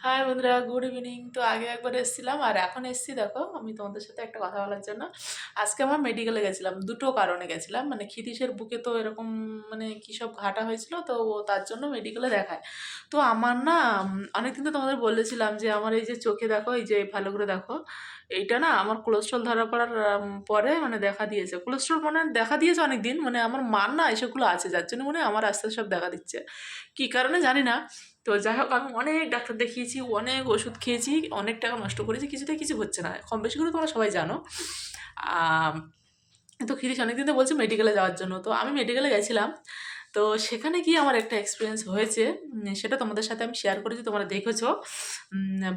High বন্ধুরা good evening তো আগে একবার এসেছিলাম, আর এখন এসেছি, দেখো, আমি তোমাদের সাথে একটা কথা বলার জন্য। আজকে আমার মেডিকেলে গেছিলাম, দুটো কারণে গেছিলাম। মানে খিতিশের বুকে তো এরকম মানে কী সব ঘাটা হয়েছিল, তো ও তার জন্য মেডিকেলে দেখায়। তো আমার না অনেকদিন তো তোমাদের বলেছিলাম যে আমার এই যে চোখে দেখো, এই যে ভালো করে দেখো, এইটা না আমার কোলেস্ট্রল ধরা পড়ার পরে মানে দেখা দিয়েছে। কোলেস্ট্রল মানে দেখা দিয়েছে অনেক দিন মানে আমার মান না এসবগুলো আছে, যার জন্য মনে আমার আস্তে আস্তে সব দেখা দিচ্ছে। কী কারণে জানি না তো যাই হোক, আমি অনেক ডাক্তার দেখিয়েছি, অনেক ওষুধ খেয়েছি, অনেক টাকা নষ্ট করেছি, কিছুতে কিছু হচ্ছে না। কম বেশি করে তোমরা সবাই জানো। তো খিরিশ অনেকদিন তো বলছে মেডিকেলে যাওয়ার জন্য। তো আমি মেডিকেলে গেছিলাম। তো সেখানে গিয়ে আমার একটা এক্সপিরিয়েন্স হয়েছে। সেটা তোমাদের সাথে আমি শেয়ার করেছি, তোমরা দেখেছ।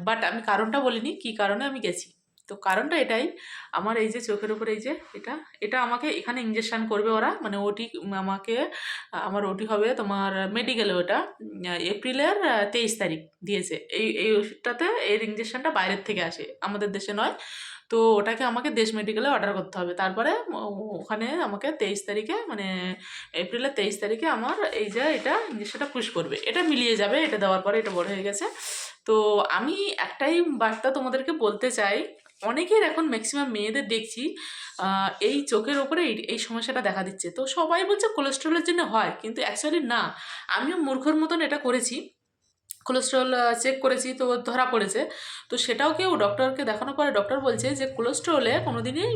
বাট আমি কারণটা বলিনি, কি কারণে আমি গেছি। তো কারণটা এটাই। আমার এই যে চোখের উপরে এই যে এটা এটা আমাকে এখানে ইঞ্জেকশান করবে ওরা মানে ওটি আমাকে, আমার ওটি হবে তোমার মেডিকেলে ওটা এপ্রিলের তেইশ তারিখ দিয়েছে। এই এই ওষুধটাতে এর ইঞ্জেকশানটা বাইরের থেকে আসে, আমাদের দেশে নয়। তো ওটাকে আমাকে দেশ মেডিকেলে অর্ডার করতে হবে। তারপরে ওখানে আমাকে তেইশ তারিখে মানে এপ্রিলের তেইশ তারিখে আমার এই যে এটা ইঞ্জেকশনটা পুশ করবে। এটা মিলিয়ে যাবে, এটা দেওয়ার পরে এটা বড় হয়ে গেছে। তো আমি একটাই বার্তা তোমাদেরকে বলতে চাই অনেকের এখন ম্যাক্সিমাম মেয়েদের দেখছি এই চোখের ওপরে এই সমস্যাটা দেখা দিচ্ছে। তো সবাই বলছে কোলেস্ট্রলের জন্য হয়, কিন্তু অ্যাকচুয়ালি না। আমিও মূর্খর মতন এটা করেছি। কোলেস্ট্রল চেক করেছি, তো ধরা পড়েছে। তো সেটাও কেউ ডক্টরকে দেখানোর পরে ডক্টর বলছে যে কোলেস্ট্রলে কোনো দিনই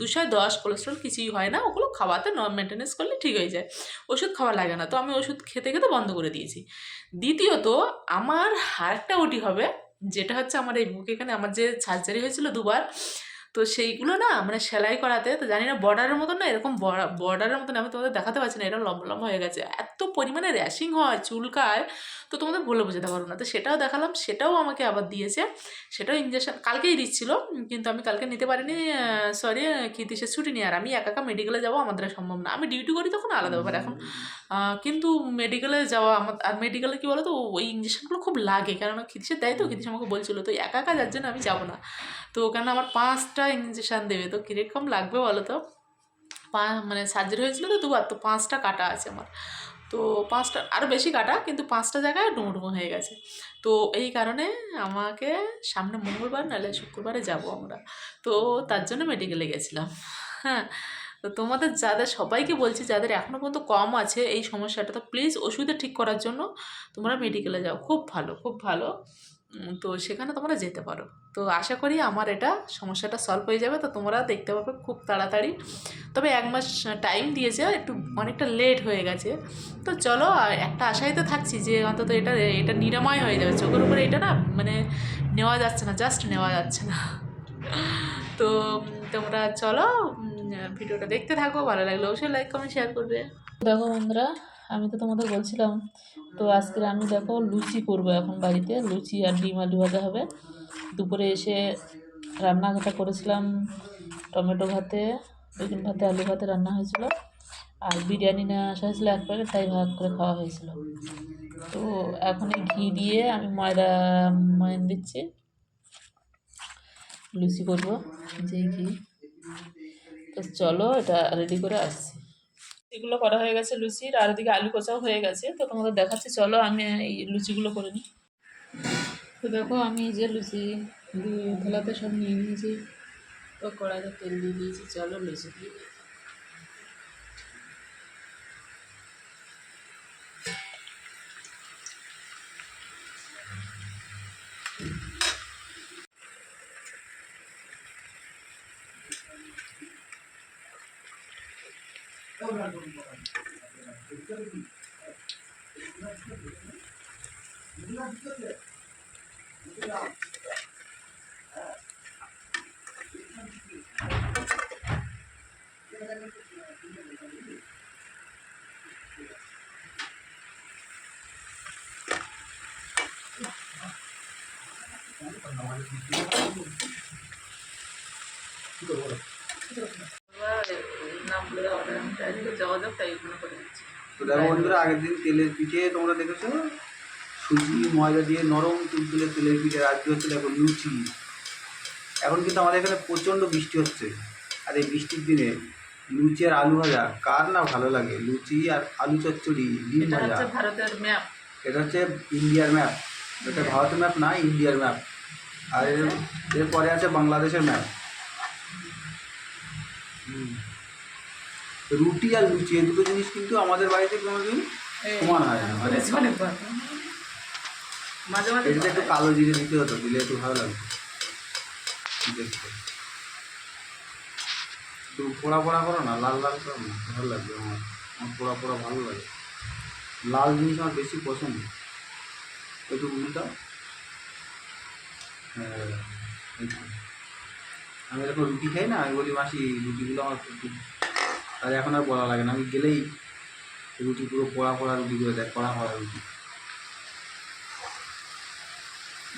দুশো দশ কোলেস্ট্রল কিছুই হয় না। ওগুলো খাওয়াতে মেনটেনেন্স করলে ঠিক হয়ে যায়। ওষুধ খাওয়া লাগে না। তো আমি ওষুধ খেতে খেতে বন্ধ করে দিয়েছি। দ্বিতীয়ত, আমার আরেকটা ওটি হবে। যেটা হচ্ছে আমার এই বুক এখানে আমার যে সার্জারি হয়েছিল দুবার তো সেইগুলো না মানে সেলাই করাতে, তো জানি না বর্ডারের মতন না, এরকম বর্ডারের মতন আমি তোমাদের দেখাতে পারছি না এরকম লম্বা লম্বা হয়ে গেছে। এত পরিমাণে র্যাশিং হয় চুলকায়, তো তোমাদের বলে বোঝাতে পারব না। তো সেটাও দেখালাম, সেটাও আমাকে আবার দিয়েছে, সেটাও ইঞ্জেকশন কালকেই দিচ্ছিল, কিন্তু আমি কালকে নিতে পারিনি সরি খিতিসের ছুটি নিয়ে, আর আমি একা একা মেডিকেলে যাব আমাদের সম্ভব না। আমি ডিউটি করি তখন আলাদা ব্যাপার এখন। কিন্তু মেডিকেলে যাওয়া আমার, আর মেডিকেলে কী বলো তো ওই ইঞ্জেকশনগুলো খুব লাগে, কেননা খিতিসের দেয় তো খিতিস আমাকে বলছিল তো একা একা যার জন্য আমি যাব না। তো কেন আমার পাঁচটা ইঞ্জেকশন দেবে। তো কীরকম লাগবে বলো তো পা মানে সার্জারি হয়েছিল তো দুবার, তো পাঁচটা কাটা আছে আমার। তো পাঁচটা আরও বেশি কাটা, কিন্তু পাঁচটা জায়গায় ডুমো ডুমো হয়ে গেছে। তো এই কারণে আমাকে সামনে মঙ্গলবার নাহলে শুক্রবারে যাব আমরা। তো তার জন্য মেডিকেলে গেছিলাম। হ্যাঁ তো তোমাদের যাদের, সবাইকে বলছি যাদের এখনও পর্যন্ত কম আছে এই সমস্যাটা, তো প্লিজ ওষুধে ঠিক করার জন্য তোমরা মেডিকেলে যাও। খুব ভালো খুব ভালো। তো সেখানে তোমরা যেতে পারো। তো আশা করি আমার এটা সমস্যাটা সলভ হয়ে যাবে। তো তোমরা দেখতে পাবে খুব তাড়াতাড়ি। তবে এক মাস টাইম দিয়েছে, একটু অনেকটা লেট হয়ে গেছে। তো চলো একটা আশায় তো থাকছি যে অন্তত এটা এটা নিরাময় হয়ে যাবে। চোখের উপরে এটা না মানে নেওয়া যাচ্ছে না জাস্ট নেওয়া যাচ্ছে না। তো তোমরা চলো ভিডিওটা দেখতে থাকো। ভালো লাগলে অবশ্যই লাইক কমেন্ট শেয়ার করবে। দেখো বন্ধুরা আমি তো তোমাদের বলছিলাম, তো আজকে আমি দেখো লুচি করব এখন বাড়িতে, লুচি আর ডিম আলু ভাজা হবে। দুপুরে এসে রান্নাটা করেছিলাম টমেটো ভাতে, বেগুন ভাতে, আলু ভাতে রান্না হয়েছিল। আর বিরিয়ানি নিয়ে আসা হয়েছিলো এক প্যাকেট, তাই ভাগ করে খাওয়া হয়েছিল। তো এখন ঘি দিয়ে আমি ময়দা ময়ন দিচ্ছি। লুচি করব যেই ঘি। তো চলো এটা রেডি করে আসছি। এগুলো করা হয়ে গেছে লুচির, আর ওদিকে আলু কষাও হয়ে গেছে। তো তোমাদের দেখাচ্ছি, চলো আমি এই লুচিগুলো করে নিই। তো দেখো, আমি যে লুচি ধুলাতে সব নিয়ে নিয়েছি। তো কড়াইতে তেল দিয়ে দিয়েছি, চলো লুচি দিয়ে 이거 뭐라. তো তাই এগুলো করে দিচ্ছি। তো দেখো বন্ধুরা আগের দিন তেলের পিঠে তোমরা দেখেছ? সুজি ময়দা দিয়ে নরম তুলতুলে তেলের পিঠে আজকে হচ্ছে দেখো লুচি। এখন কিন্তু আমাদের এখানে প্রচণ্ড বৃষ্টি হচ্ছে। আর এই বৃষ্টির দিনে লুচি আর আলু ভাজা কার না ভালো লাগে? লুচি আর আলু চচ্চড়ি ডিম এটা ভাজা। হচ্ছে ভারতের ম্যাপ। এটা হচ্ছে ইন্ডিয়ার ম্যাপ। এটা ভারতের ম্যাপ না ইন্ডিয়ার ম্যাপ। আর এরপরে আছে বাংলাদেশের ম্যাপ। রুটি আর লুচি এই দুটো জিনিস কিন্তু আমাদের বাড়িতে কোনোদিন সমান হয় না। মানে মাঝে মাঝে এটাতে একটু কালো জিরে দিতে হতো দিলে একটু ভালো লাগতো। দেখতে। একটু পোড়া পোড়া করো না লাল লাল করো না ভালো লাগবে আমার। আমার পোড়া পোড়া ভালো লাগে। লাল জিনিস আমার বেশি পছন্দ। একটু উল্টা হ্যাঁ আমি এরকম রুটি খাই না আমি বলি মাসি রুটিগুলো আমার খুব আর এখন আর বলা লাগে না। আমি গেলেই রুটি পুরো পড়া পড়া রুটি করে দেয় কড়া কড়া রুটি।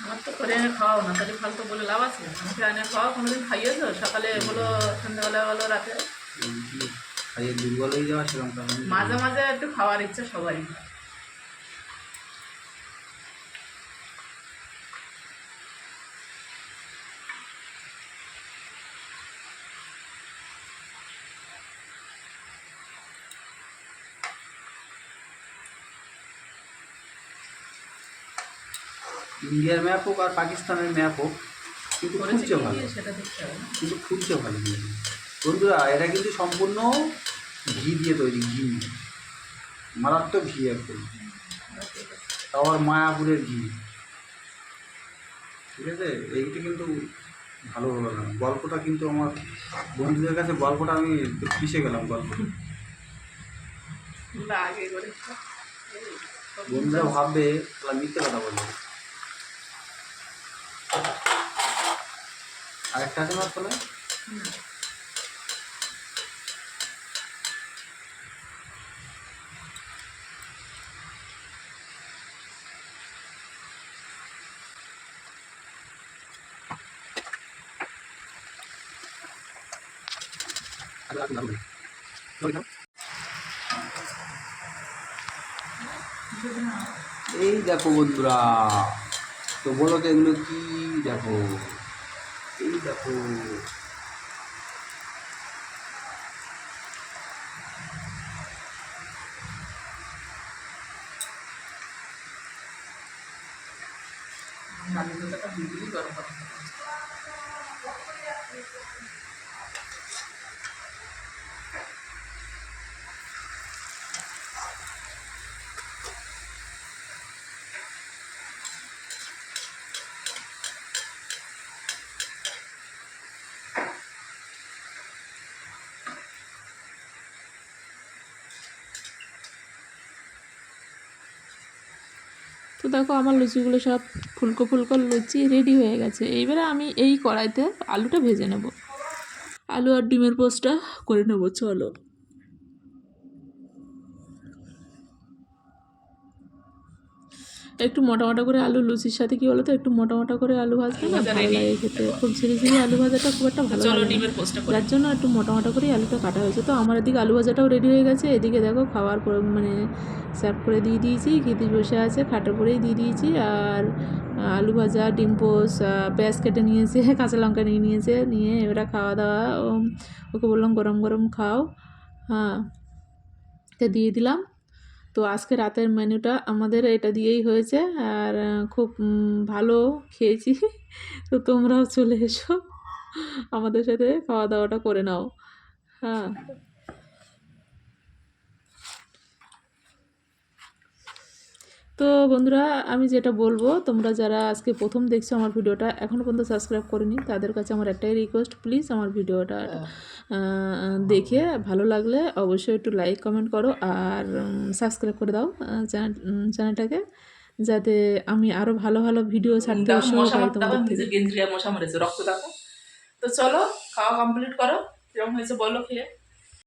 আমার তো করে এনে খাওয়াও না তাহলে ফালতু বলে লাভ আছে? আমাকে এনে কোনোদিন খাইয়েছো? সকালে বলো সন্ধ্যাবেলা বলো রাতে? খাইয়ে দুর্বল হয়ে যাওয়া সেরকম মাঝে মাঝে একটু খাওয়ার ইচ্ছা সবাই ইন্ডিয়ার ম্যাপ হোক আর পাকিস্তানের ম্যাপ হোক কিন্তু ফুটছে ভালো। কিন্তু ফুটছে ভালো বন্ধুরা এটা কিন্তু সম্পূর্ণ ঘি দিয়ে তৈরি ঘি মারাত্মক ঘি একদম। আবার মায়াপুরের ঘি। ঠিক আছে? এইটা কিন্তু ভালো হলো না। গল্পটা কিন্তু আমার বন্ধুদের কাছে গল্পটা আমি পিষে গেলাম গল্প। বন্ধুরা ভাববে তাহলে মিথ্যে কথা বলবে। আরেকটা আছে না? তাহলে এই দেখো বন্ধুরা তো বলো তো এগুলো কি দেখো? এই দেখো মাঝে মাঝে একটা বিজলি তো দেখো আমার লুচিগুলো সব ফুলকো ফুলকো লুচি রেডি হয়ে গেছে। এইবারে আমি এই কড়াইতে আলুটা ভেজে নেব। আলু আর ডিমের পোস্টটা করে নেব, চলো। একটু মোটা মোটা করে আলু লুচির সাথে কি বলতো? একটু মোটা মোটা করে আলু ভাজলে না ভালো লাগে খেতে। খুব ঝিরি ঝিরি আলু ভাজাটা খুব একটা ভালো লাগে যার জন্য একটু মোটা মোটা করে আলুটা কাটা হয়েছে। তো আমার এদিকে আলু ভাজাটাও রেডি হয়ে গেছে। এদিকে দেখো খাওয়ার পর মানে সার্ভ করে দিয়ে দিয়েছি। খেতে বসে আছে খাটের পরেই দিয়ে দিয়েছি। আর আলু ভাজা ডিম পোস পেঁয়াজ কেটে নিয়েছে কাঁচা লঙ্কা নিয়ে নিয়েছে। নিয়ে এবারে খাওয়া দাওয়া ওকে বললাম গরম গরম খাও। হ্যাঁ তো দিয়ে দিলাম। তো আজকে রাতের মেনুটা আমাদের এটা দিয়েই হয়েছে আর খুব ভালো খেয়েছি। তো তোমরাও চলে এসো। আমাদের সাথে খাওয়া দাওয়াটা করে নাও। হ্যাঁ। তো বন্ধুরা আমি যেটা বলব তোমরা যারা আজকে প্রথম দেখছ আমার ভিডিওটা এখনও পর্যন্ত সাবস্ক্রাইব করেনি তাদের কাছে আমার একটাই রিকোয়েস্ট প্লিজ আমার ভিডিওটা দেখে ভালো লাগলে অবশ্যই একটু লাইক কমেন্ট করো আর সাবস্ক্রাইব করে দাও চ্যানেল চ্যানেলটাকে যাতে আমি আরও ভালো ভালো ভিডিও ছাড়তে গেঞ্জিয়া মশা মেরেছে রক্ত দেখো। তো চলো খাওয়া কমপ্লিট করো কীরকম হয়েছে বলো খেয়ে।